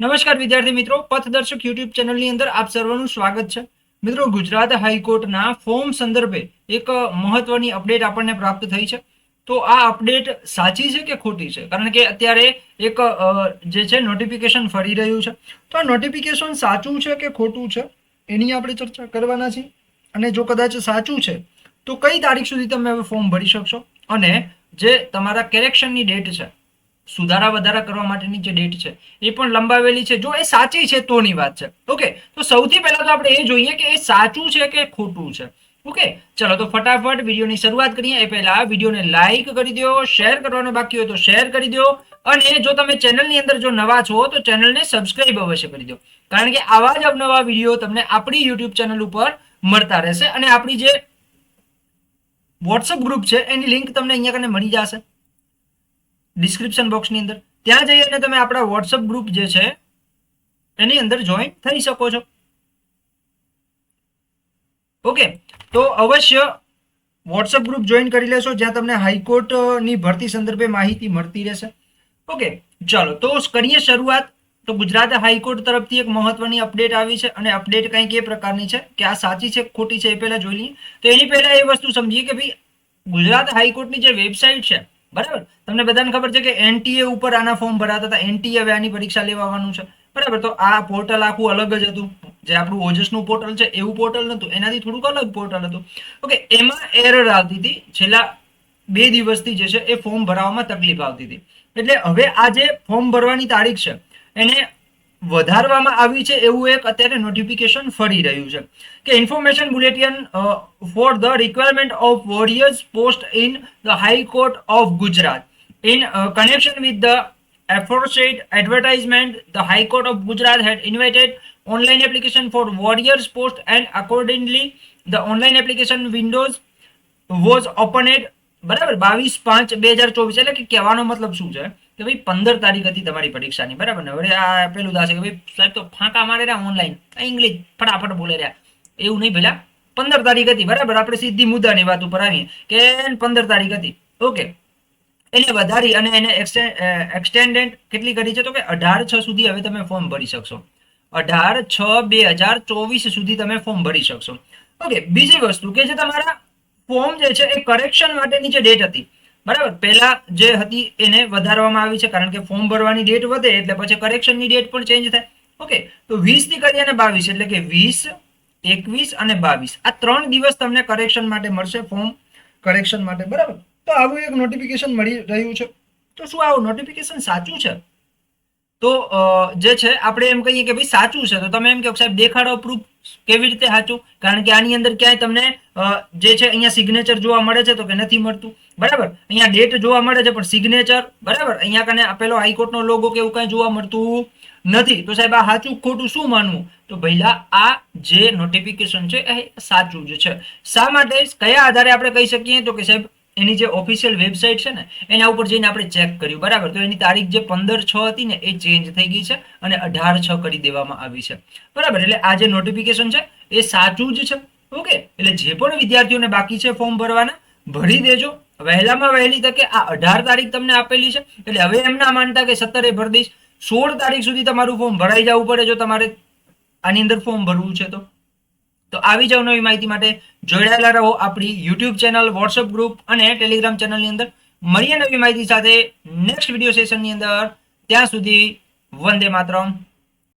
નમસ્કાર વિદ્યાર્થી મિત્રો, પથદર્શક યુટ્યુબ ચેનલની અંદર આપ સર્વનું સ્વાગત છે. મિત્રો, ગુજરાત હાઈકોર્ટના ફોર્મ સંદર્ભે એક મહત્વની અપડેટ આપણને પ્રાપ્ત થઈ છે. તો આ અપડેટ સાચી છે કે ખોટી છે? કારણ કે અત્યારે એક જે છે નોટિફિકેશન ફરી રહ્યું છે. તો આ નોટિફિકેશન સાચું છે કે ખોટું છે? એની આપણે ચર્ચા કરવાના છીએ. અને જો કદાચ સાચું છે, તો કઈ તારીખ સુધી તમે હવે ફોર્મ ભરી શકશો? અને જે તમારા કેરેક્શનની ડેટ છે સુધારા વધારા કરવા માટેની જે ડેટ છે, એ પણ લંબાવેલી છે. જો એ સાચી છે તોની વાત છે. ઓકે તો સૌથી પહેલા તો આપણે એ જોઈએ કે એ સાચું છે કે ખોટું છે? ઓકે ચલો, તો ફટાફટ વિડીયોની શરૂઆત કરીએ. એ પહેલા વિડીયોને લાઈક કરી દો શેર કરવાનું બાકી હોય તો શેર કરી દો. અને જો તમે ચેનલની અંદર જો નવા છો, તો ચેનલને સબસ્ક્રાઇબ અવશ્ય કરી દો. કારણ કે આવા જ અવનવા વીડિયો તમને આપણી યુટ્યુબ ચેનલ ઉપર મળતા રહેશે. અને આપણી જે વોટ્સઅપ ગ્રુપ છે, એની લિંક તમને અહીંયા કને મળી જશે. ડિસ્ક્રિપ્શન બોક્સની અંદર. ત્યાં જઈ અને તમે આપણા વોટ્સઅપ ગ્રુપ જે છે, એની અંદર જોઈન થઈ શકો છો. ઓકે, તો અવશ્ય વોટ્સઅપ ગ્રુપ જોઈન કરી લેશો, જ્યાં તમને હાઈકોર્ટની ભરતી સંદર્ભે માહિતી મળતી રહેશે. ઓકે, ચાલો, તો કરીએ શરૂઆત. તો ગુજરાત હાઈકોર્ટ તરફથી એક મહત્વની અપડેટ આવી છે, અને અપડેટ કંઈક એ પ્રકારની છે કે આ સાચી છે, ખોટી છે, એ પહેલાં જોઈ લઈએ. તો એની પહેલાં એ વસ્તુ સમજીએ કે ભાઈ ગુજરાત હાઈકોર્ટની જે વેબસાઇટ છે બરાબર? તમને બધાને ખબર છે કે એનટીએ ઉપર આના ફોર્મ ભરાતા હતા. એનટીએ હવે આની પરીક્ષા લેવાનું છે. બરાબર? તો આ પોર્ટલ આખું અલગ જ હતું. જે આપણું ઓજસનું પોર્ટલ છે, એવું પોર્ટલ નતું. એનાથી થોડુંક અલગ પોર્ટલ હતું. ઓકે એમાં એરર આવતી હતી. છેલ્લા બે દિવસથી જે છે એ ફોર્મ ભરાવામાં તકલીફ આવતી હતી. એટલે હવે આ જે ફોર્મ ભરવાની તારીખ છે, એને વધારવામાં આવી છે એવું એક અત્યારે નોટિફિકેશન ફરી રહ્યું છે કે information bulletin for the requirement of warriors post in the high court of Gujarat in connection with the advertisement the high court of gujarat had invited online application for warriors post and accordingly the online application windows was opened બરાબર બાવીસ પાંચ બે હજાર ચોવીસ એટલે કે કહેવાનો મતલબ શું છે કે ભાઈ પંદર તારીખ હતી તમારી પરીક્ષાની, બરાબર ને? હવે આ પેલું દાસે કે ભાઈ સાહેબ તો ફાંકા મારે રહ્યા ઓનલાઈન ઇંગ્લિશ ફટાફટ બોલે રહ્યા. એવું નહીં પેલા પંદર તારીખ હતી, બરાબર? આપણે સીધી મુદ્દાની વાત ઉપર આવીએ કે પંદર તારીખ હતી. ઓકે. એને વધારી અને એને એક્સટેન્ડેડ કેટલી કરી છે તો કે અઢાર છ સુધી હવે તમે ફોર્મ ભરી શકશો. અઢાર છ બે હજાર ચોવીસ સુધી તમે ફોર્મ ભરી શકશો. ઓકે, બીજી વસ્તુ કે જે તમારા ફોર્મ જે છે એ કરેક્શન માટેની જે ડેટ હતી બરાબર? પહેલા જે હતી એને વધારવામાં આવી છે, કારણ કે ફોર્મ ભરવાની ડેટ વધે એટલે પછી કરેક્શનની ડેટ પણ ચેન્જ થાય. ઓકે તો વીસથી કરી અને બાવીસ, એટલે કે વીસ, એકવીસ અને બાવીસ. આ ત્રણ દિવસ તમને કરેક્શન માટે મળશે ફોર્મ કરેક્શન માટે. બરાબર? તો આવું એક નોટિફિકેશન મળી રહ્યું છે. તો શું આવું નોટિફિકેશન સાચું છે? તો જે છે, આપણે એમ કહીએ કે ભાઈ સાચું છે. તો તમે એમ કહો સાહેબ, દેખાડો પ્રૂફ કેવી રીતે સાચું? કારણ કે આની અંદર ક્યાંય તમને જે છે અહીંયા સિગ્નેચર જોવા મળે છે તો કે નથી મળતું. બરાબર? અહીંયા ડેટ જોવા મળે છે પણ સિગ્નેચર બરાબર? અહીંયા કને આપેલો હાઈકોર્ટનો લોગો કે એવું કાંઈ જોવા મળતું નથી. તો સાહેબ આ સાચું ખોટું શું માનવું? તો પહેલા આ જે નોટિફિકેશન છે, એ સાચું જ છે. શા માટે? કયા આધારે આપણે કહી શકીએ? તો કે સાહેબ એની જે ઓફિશિયલ વેબસાઇટ છે ને, એના ઉપર જઈને આપણે ચેક કર્યું. બરાબર? તો એની તારીખ જે પંદર છ હતી ને, એ ચેન્જ થઈ ગઈ છે અને અઢાર છ કરી દેવામાં આવી છે. બરાબર? એટલે આ જે નોટિફિકેશન છે, એ સાચું જ છે. ઓકે? એટલે જે પણ વિદ્યાર્થીઓને બાકી છે ફોર્મ ભરવાના, ભરી દેજો. વહેલામાં વહેલી તકે આ અઢાર તારીખ તમને આપેલી છે. એટલે હવે એમ ના માનતા કે સત્તરે ભરી દઈશ. સોળ તારીખ સુધી તમારું ફોર્મ ભરાઈ જવું પડે જો તમારે આની અંદર ફોર્મ ભરવું છે તો. તો આવી જ નવી માહિતી માટે જોડાયેલા રહો આપણી યુટ્યુબ ચેનલ વોટ્સઅપ ગ્રુપ અને ટેલિગ્રામ ચેનલની અંદર. મળીએ નવી માહિતી સાથે નેક્સ્ટ વીડિયો સેશનની અંદર. ત્યાં સુધી વંદે માતરમ.